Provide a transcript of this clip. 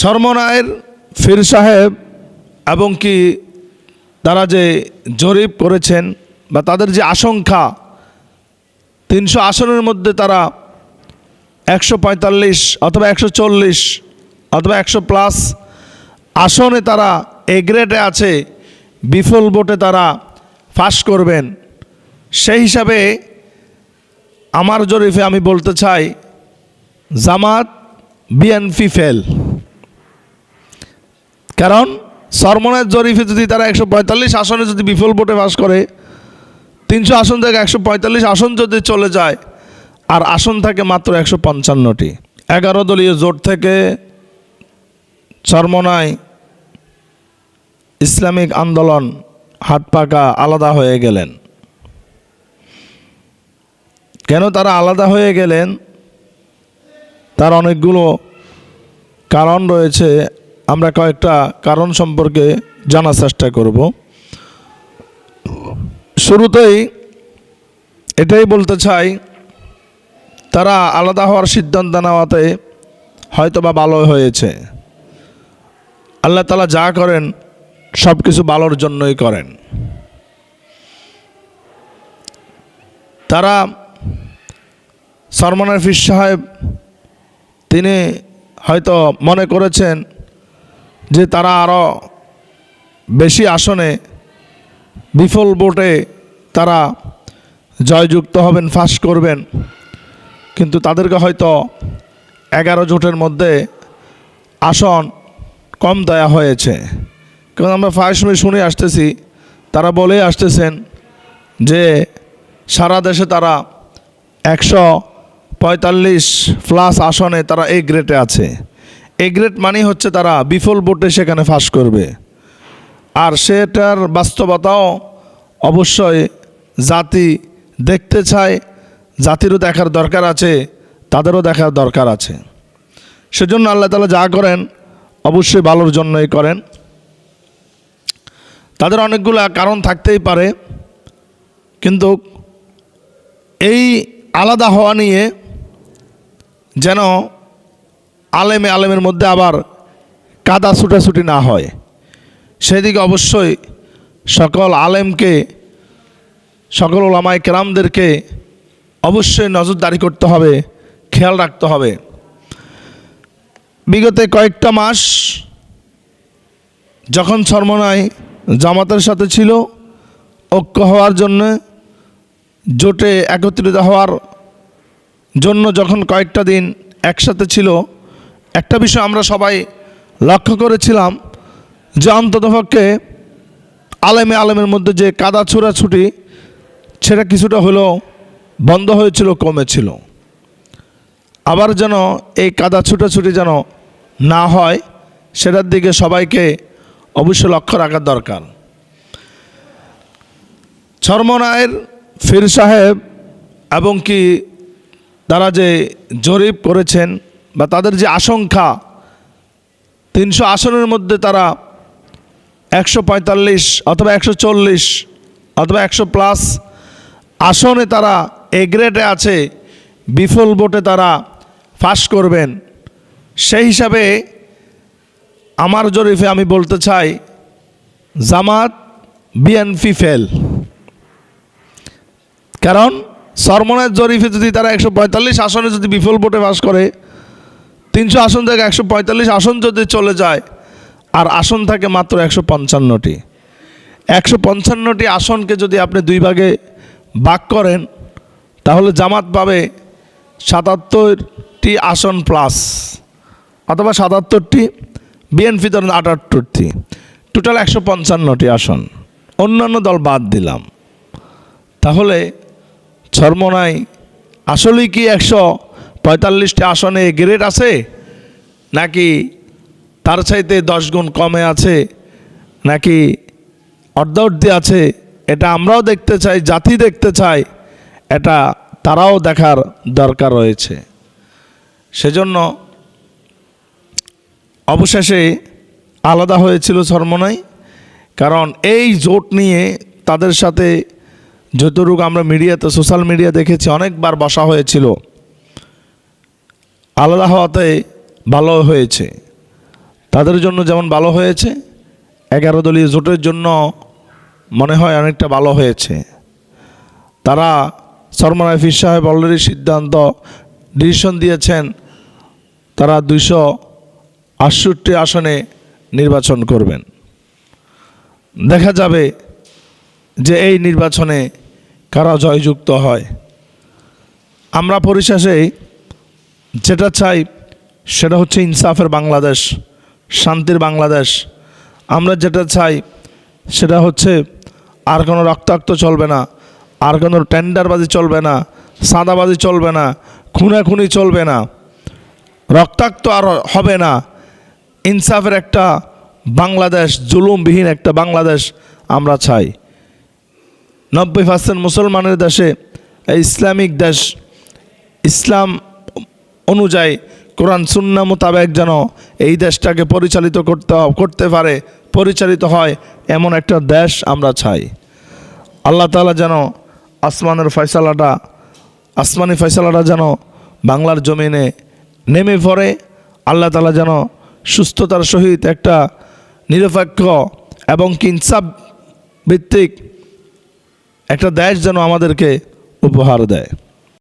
ছরমনায়ের ফির সাহেব এবং কি তারা যে জরিপ করেছেন বা তাদের যে আশঙ্কা, তিনশো আসনের মধ্যে তারা একশো পঁয়তাল্লিশ অথবা একশো চল্লিশ অথবা একশো প্লাস আসনে তারা এ গ্রেডে আছে, বিফল ভোটে তারা ফাঁস করবেন। সেই হিসাবে আমার জরিফে আমি বলতে চাই, জামাত বিএনপি ফেল। কারণ সরমনের জরিফে যদি তারা একশো পঁয়তাল্লিশ আসনে যদি বিফল ভোটে পাস করে, তিনশো আসন থেকে একশো পঁয়তাল্লিশ আসন যদি চলে যায়, আর আসন থাকে মাত্র একশো পঞ্চান্নটি। এগারো দলীয় জোট থেকে চরমনায় ইসলামিক আন্দোলন হাত পাকা আলাদা হয়ে গেলেন। কেন তারা আলাদা হয়ে গেলেন? তার অনেকগুলো কারণ রয়েছে। আমরা কয়েকটা কারণ সম্পর্কে জানার চেষ্টা করব। শুরুতেই এটাই বলতে চাই, তারা আলাদা হওয়ার সিদ্ধান্ত নেওয়াতে হয়তো বা ভালো হয়েছে। আল্লাহ তালা যা করেন সব কিছু ভালোর জন্যই করেন। তারা সরমনের ফিস সাহেব, তিনি হয়তো মনে করেছেন যে তারা আরও বেশি আসনে বিফল ভোটে তারা জয়যুক্ত হবেন, ফাঁস করবেন। কিন্তু তাদেরকে হয়তো এগারো জোটের মধ্যে আসন কম দেয়া হয়েছে। কারণ আমরা ফার্স্ট সময় শুনে আসতেছি, তারা বলে আসতেছেন যে সারা দেশে তারা একশো পঁয়তাল্লিশ প্লাস আসনে তারা এ গ্রেটে আছে। এ গ্রেড মানে হচ্ছে তারা বিফল ভোটে সেখানে ফাঁস করবে। আর সেটার বাস্তবতাও অবশ্যই জাতি দেখতে চায়, জাতিরও দেখার দরকার আছে, তাদেরও দেখার দরকার আছে। সেজন্য আল্লাহ তালা যা করেন, অবশ্যই ভালোর জন্যই করেন। তাদের অনেকগুলো কারণ থাকতেই পারে, কিন্তু এই আলাদা হওয়া নিয়ে যেন আলেমে আলেমের মধ্যে আবার কাদা ছুটাছুটি না হয়। সেদিকে অবশ্যই সকল আলেমকে, সকল ওলামায় কেরামদেরকে অবশ্যই নজরদারি করতে হবে, খেয়াল রাখতে হবে। বিগত কয়েকটা মাস যখন সরমনায় জামাতের সাথে ছিল, ঐক্য হওয়ার জন্য, জোটে একত্রিত হওয়ার জন্য যখন কয়েকটা দিন একসাথে ছিল একটা বিষয় আমরা সবাই লক্ষ্য করেছিলাম যে অন্ততপক্ষে আলেমে আলেমের মধ্যে যে কাদা ছোড়াছুটি সেটা কিছুটা হলেও বন্ধ হয়েছিল কমেছিল আবার যেন এই কাদা ছুটাছুটি যেন না হয়, সেটার দিকে সবাইকে অবশ্য লক্ষ্য রাখার দরকার। ছরমনায়ের ফির সাহেব এবং কি তারা যে জরিপ করেছেন বা তাদের যে আশঙ্কা, তিনশো আসনের মধ্যে তারা একশো পঁয়তাল্লিশ অথবা একশো চল্লিশ অথবা একশো প্লাস আসনে তারা এ গ্রেডে আছে, বিফল ভোটে তারা ফাঁস করবেন। সেই হিসাবে আমার জরিফে আমি বলতে চাই, জামাত বিএনপি ফেল। কারণ সরমনের জরিফে যদি তারা একশো পঁয়তাল্লিশ আসনে যদি বিফল ভোটে পাস করে তিনশো আসন থেকে একশো পঁয়তাল্লিশ আসন যদি চলে যায়, আর আসন থাকে মাত্র একশো পঞ্চান্নটি। একশো পঞ্চান্নটি আসনকে যদি আপনি দুই ভাগে ভাগ করেন, তাহলে জামাত পাবে সাতাত্তরটি আসন প্লাস অথবা সাতাত্তরটি, বিএনপি ধরেন আটাত্তরটি। টোটাল একশো পঞ্চান্নটি আসন। অন্যান্য দল বাদ দিলাম। তাহলে ছরমনাই আসলেই কি একশো পঁয়তাল্লিশটি আসনে গ্রেড আছে? নাকি তার চাইতে দশ গুণ কমে আছে? নাকি অর্ধাবর্তী আছে? এটা আমরাও দেখতে চাই, জাতি দেখতে চাই, এটা তারাও দেখার দরকার রয়েছে। সেজন্য অবশেষে আলাদা হয়েছিল সরমনাই কারণ এই জোট নিয়ে তাদের সাথে যতটুকু আমরা মিডিয়াতে, সোশ্যাল মিডিয়া দেখেছি, অনেকবার বসা হয়েছিল। আলাদা হওয়াতে ভালো হয়েছে। তাদের জন্য যেমন ভালো হয়েছে, এগারো দলীয় জোটের জন্য মনে হয় অনেকটা ভালো হয়েছে। তারা সরমান হাফিজ সাহেব অলরেডি সিদ্ধান্ত ডিসিশন দিয়েছেন, তারা দুইশো আটষট্টি আসনে নির্বাচন করবেন। দেখা যাবে যে এই নির্বাচনে কারা জয়যুক্ত হয়। আমরা পরিশেষে যেটা চাই সেটা হচ্ছে ইনসাফের বাংলাদেশ, শান্তির বাংলাদেশ। আমরা যেটা চাই সেটা হচ্ছে আর কোনো রক্তাক্ত চলবে না, আর কোনো টেন্ডারবাজি চলবে না, সাদাবাজি চলবে না, খুনাখুনি চলবে না। রক্তাক্ত আর হবে না। ইনসাফের একটা বাংলাদেশ, জুলুমবিহীন একটা বাংলাদেশ আমরা চাই। নব্বই পার্সেন্ট মুসলমানের দেশে ইসলামিক দেশ, ইসলাম অনুযায়ী কোরআন সুন্না মোতাবেক যেন এই দেশটাকে পরিচালিত করতে করতে পারে, পরিচালিত হয়, এমন একটা দেশ আমরা চাই। আল্লাহ তাআলা যেন আসমানের ফয়সালাটা, আসমানি ফয়সালাটা যেন বাংলার জমিনে নেমে পড়ে, আল্লাহ তাআলা যেন সুস্থতার সহিত একটা নিরপেক্ষ এবং কিনসাব ভিত্তিক একটা দেশ যেন আমাদেরকে উপহার দেয়।